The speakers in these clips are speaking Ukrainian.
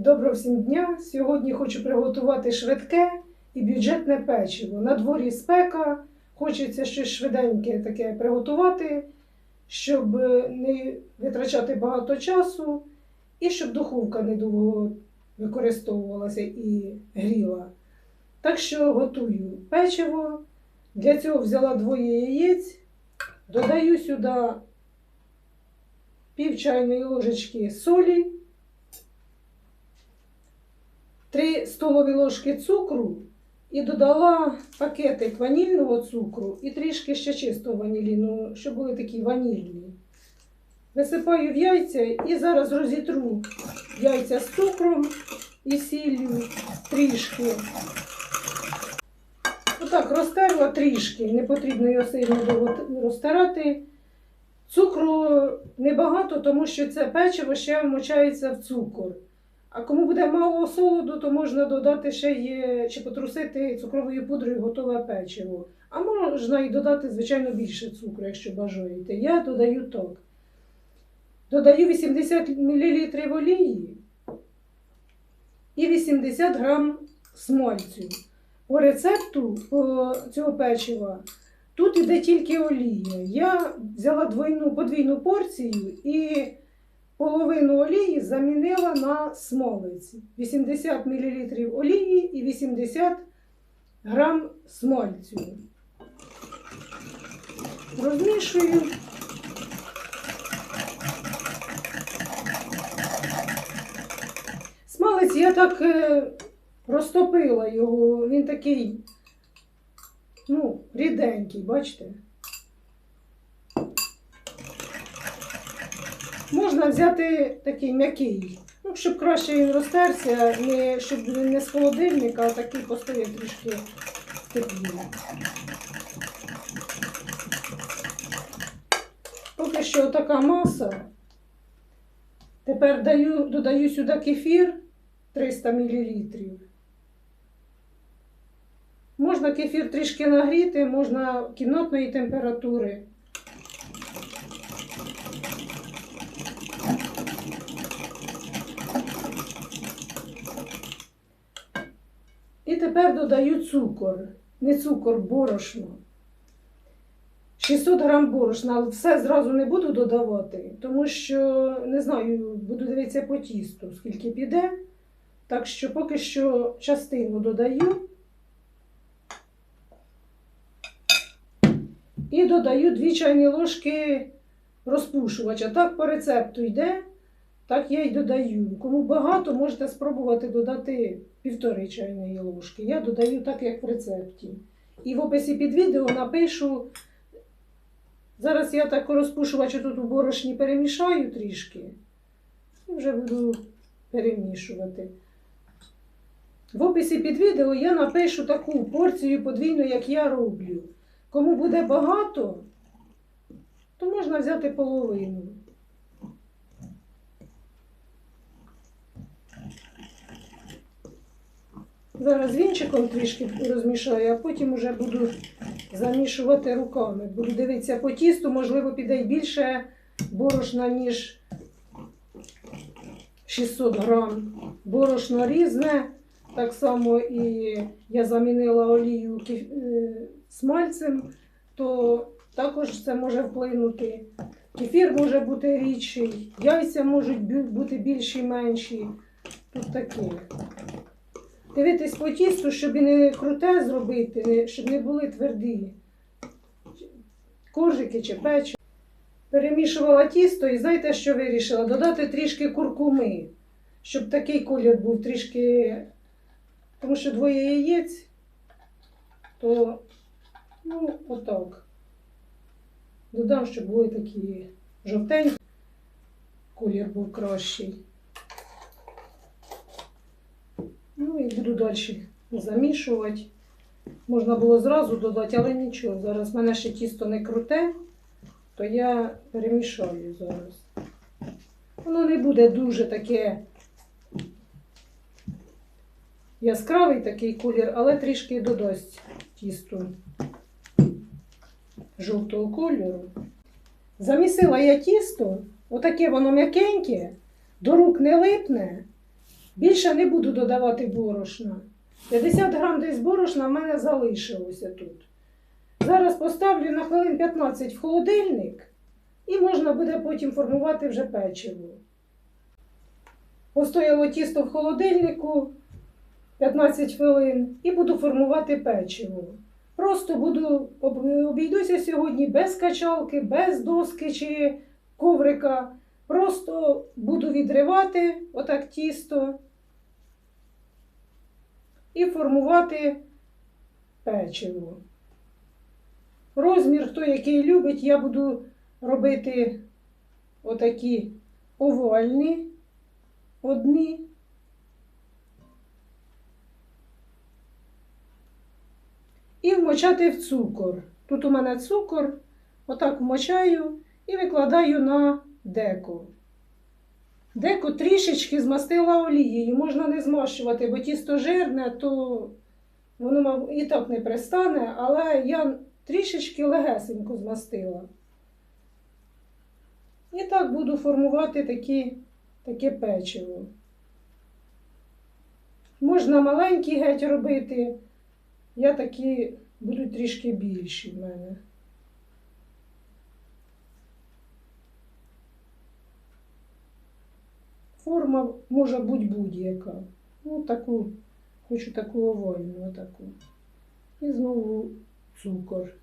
Доброго всім дня! Сьогодні хочу приготувати швидке і бюджетне печиво. На дворі спека, хочеться щось швиденьке таке приготувати, щоб не витрачати багато часу і щоб духовка недовго використовувалася і гріла. Так що готую печиво. Для цього взяла двоє яєць, додаю сюди пів чайної ложечки солі. 3 столові ложки цукру і додала пакетик ванільного цукру і трішки ще чистого ваніліну, щоб були такі ванільні. Висипаю в яйця і зараз розітру яйця з цукром і сіллю трішки. Отак розтерла трішки, не потрібно його сильно розтирати. Цукру небагато, тому що це печиво ще вмочається в цукор. А кому буде мало солоду, то можна додати ще є, чи потрусити цукровою пудрою готове печиво. А можна і додати, звичайно, більше цукру, якщо бажаєте. Я додаю так. Додаю 80 мл олії і 80 грам смальцю. По рецепту цього печива тут іде тільки олія. Я взяла двойну подвійну порцію і половину олії замінила на смолець. 80 мл олії і 80 грам смольцю. Розмішую. Смалець я так е, розтопила його, він такий, ну, ріденький, бачите? Можна взяти такий м'який, ну, щоб краще він розтерся, не, щоб він не з холодильника, а такий постояв трішки теплі. Поки що така маса. Тепер даю, додаю сюди кефір 300 мл. Можна кефір трішки нагріти, можна кімнатної температури. І тепер додаю цукор. Не цукор, борошно. 600 грам борошна, але все зразу не буду додавати, тому що не знаю, буду дивитися по тісту, скільки піде. Так що поки що частину додаю. І додаю 2 чайні ложки розпушувача. Так по рецепту йде, так я й додаю. Кому багато, можете спробувати додати півтори чайної ложки. Я додаю так, як в рецепті. І в описі під відео напишу. Зараз я так розпушувачу тут у борошні перемішаю трішки. І вже буду перемішувати. В описі під відео я напишу таку порцію подвійну, як я роблю. Кому буде багато, то можна взяти половину. Зараз вінчиком трішки розмішаю, а потім вже буду замішувати руками. Буду дивитися по тісту, можливо, піде більше борошна, ніж 600 грам. Борошно різне. Так само і я замінила олію е, смальцем, то також це може вплинути. Кефір може бути рідший, яйця можуть бути більші, менші. Тут таке. Дивитись по тісту, щоб і не круте зробити, щоб не були тверді. Коржики чи печі. Перемішувала тісто і знаєте, що вирішила? Додати трішки куркуми, щоб такий колір був трішки. Тому що двоє яєць, то ну, отак. Додам, щоб були такі жовтенькі, колір був кращий. Ну і буду далі замішувати. Можна було зразу додати, але нічого. Зараз в мене ще тісто не круте, то я перемішаю зараз. Воно не буде дуже таке яскравий такий колір, але трішки додасть тісту жовтого кольору. Замісила я тісто, отаке воно м'якеньке, до рук не липне. Більше не буду додавати борошна. 50 грам десь борошна в мене залишилося тут. Зараз поставлю на хвилин 15 в холодильник і можна буде потім формувати вже печиво. Постояло тісто в холодильнику 15 хвилин і буду формувати печиво. Просто буду обійдуся сьогодні без качалки, без доски чи коврика. Просто буду відривати отак тісто і формувати печиво. Розмір, хто який любить, я буду робити отакі овальні одні. І вмочати в цукор. Тут у мене цукор, отак вмочаю і викладаю на деко. Деко трішечки змастила олією. Можна не змащувати, бо тісто жирне, то воно і так не пристане, але я трішечки легесенько змастила. І так буду формувати такі, таке печиво. Можна маленькі геть робити. Я такі будуть трішки більші в мене. Форма може бути будь-яка. Ну, таку, хочу таку овальну, таку. І знову цукор.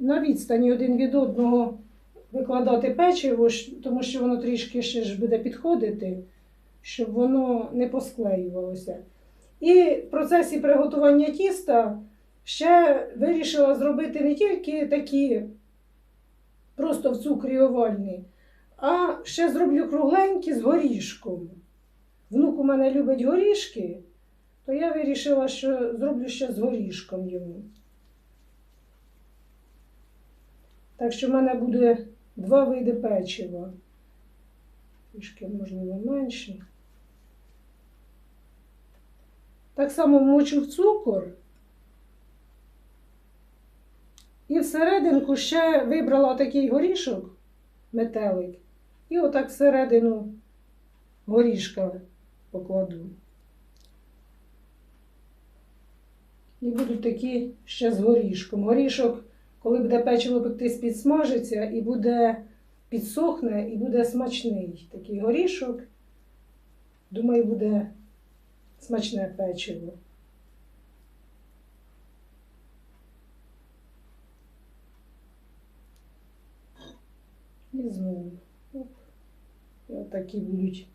На відстані один від одного викладати печиво, тому що воно трішки ще ж буде підходити, щоб воно не посклеювалося. І в процесі приготування тіста ще вирішила зробити не тільки такі просто в цукрі овальні, а ще зроблю кругленькі з горішком. Внук у мене любить горішки, то я вирішила, що зроблю ще з горішком йому. Так що в мене буде два види печива. Трішки, можливо, менше. Так само вмочу в цукор. І всерединку ще вибрала такий горішок, метелик, і отак всередину горішка покладу. І будуть такі ще з горішком. Горішок, коли буде печиво пектись, підсмажиться і буде підсохне і буде смачний такий горішок. Думаю, буде смачне печиво. І знову. Оп. І отакі будуть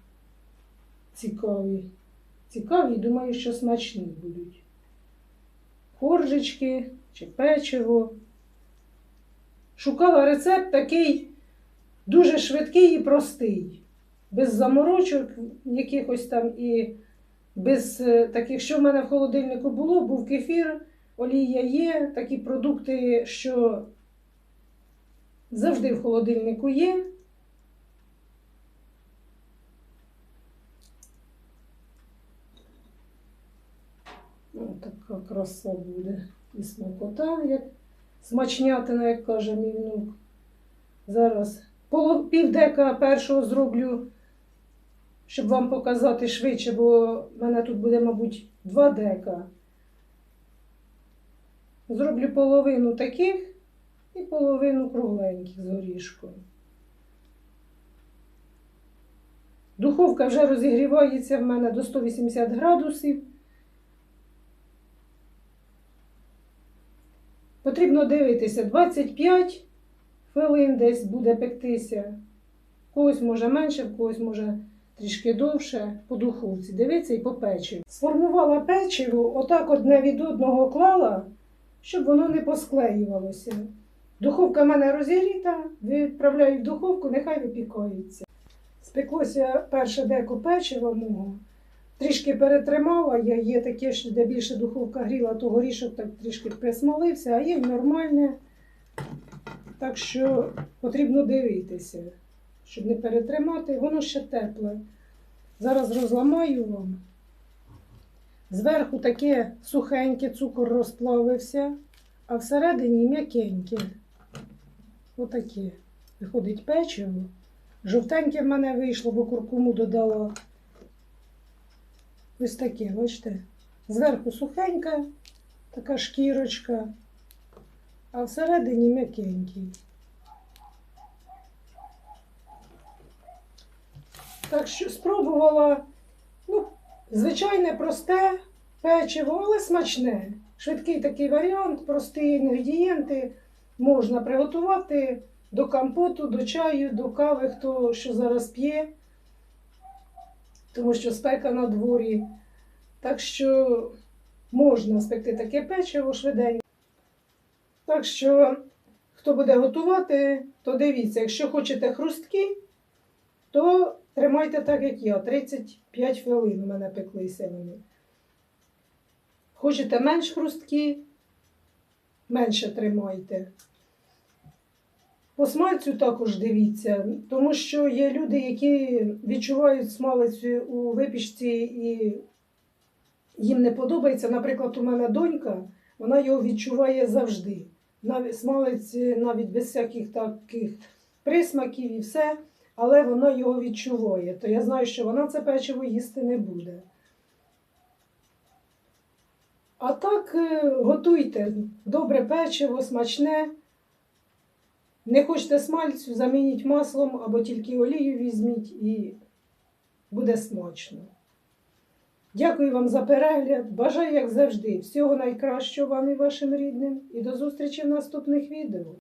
цікаві. Цікаві, думаю, що смачні будуть. Коржечки чи печиво. Шукала рецепт такий дуже швидкий і простий. Без заморочок якихось там і без е, таких, що в мене в холодильнику було, був кефір, олія є, такі продукти, що завжди в холодильнику є. Така краса буде. І смакота, як смачнятина, як каже мій внук. Зараз півдека першого зроблю, щоб вам показати швидше, бо в мене тут буде, мабуть, два дека. Зроблю половину таких і половину кругленьких з горішком. Духовка вже розігрівається в мене до 180 градусів. Потрібно дивитися 25 хвилин десь буде пектися. Когось може менше, в когось може трішки довше по духовці. Дивіться і по печиву. Сформувала печиво, отак одне від одного клала, щоб воно не посклеювалося. Духовка в мене розігріта, відправляю в духовку, нехай випікається. Спеклося перше деко печива мого. Трішки перетримала, я є таке, що де більше духовка гріла, то горішок так трішки присмолився, а є нормальне. Так що потрібно дивитися, щоб не перетримати. Воно ще тепле. Зараз розламаю вам. Зверху таке сухеньке, цукор розплавився. а всередині м'якеньке. Отаке. Виходить печиво. Жовтеньке в мене вийшло, бо куркуму додала. Ось таке, бачите. Зверху сухенька, така шкірочка, а всередині м'якенький. Так що спробувала, ну, звичайне просте печиво, але смачне. Швидкий такий варіант, прості інгредієнти можна приготувати до компоту, до чаю, до кави, хто що зараз п'є, тому що спека на дворі. Так що можна спекти таке печиво швиденько. Так що, хто буде готувати, то дивіться, якщо хочете хрустки, то тримайте так, як я. 35 хвилин у мене пеклися вони. Хочете менш хрусткі, менше тримайте. По смальцю також дивіться, тому що є люди, які відчувають смалицю у випічці і їм не подобається. Наприклад, у мене донька, вона його відчуває завжди. Навіть смалець навіть без всяких таких присмаків і все, але вона його відчуває. То я знаю, що вона це печиво їсти не буде. А так е, готуйте добре печиво, смачне. Не хочете смальцю, замініть маслом або тільки олію візьміть і буде смачно. Дякую вам за перегляд. Бажаю, як завжди, всього найкращого вам і вашим рідним. І до зустрічі в наступних відео.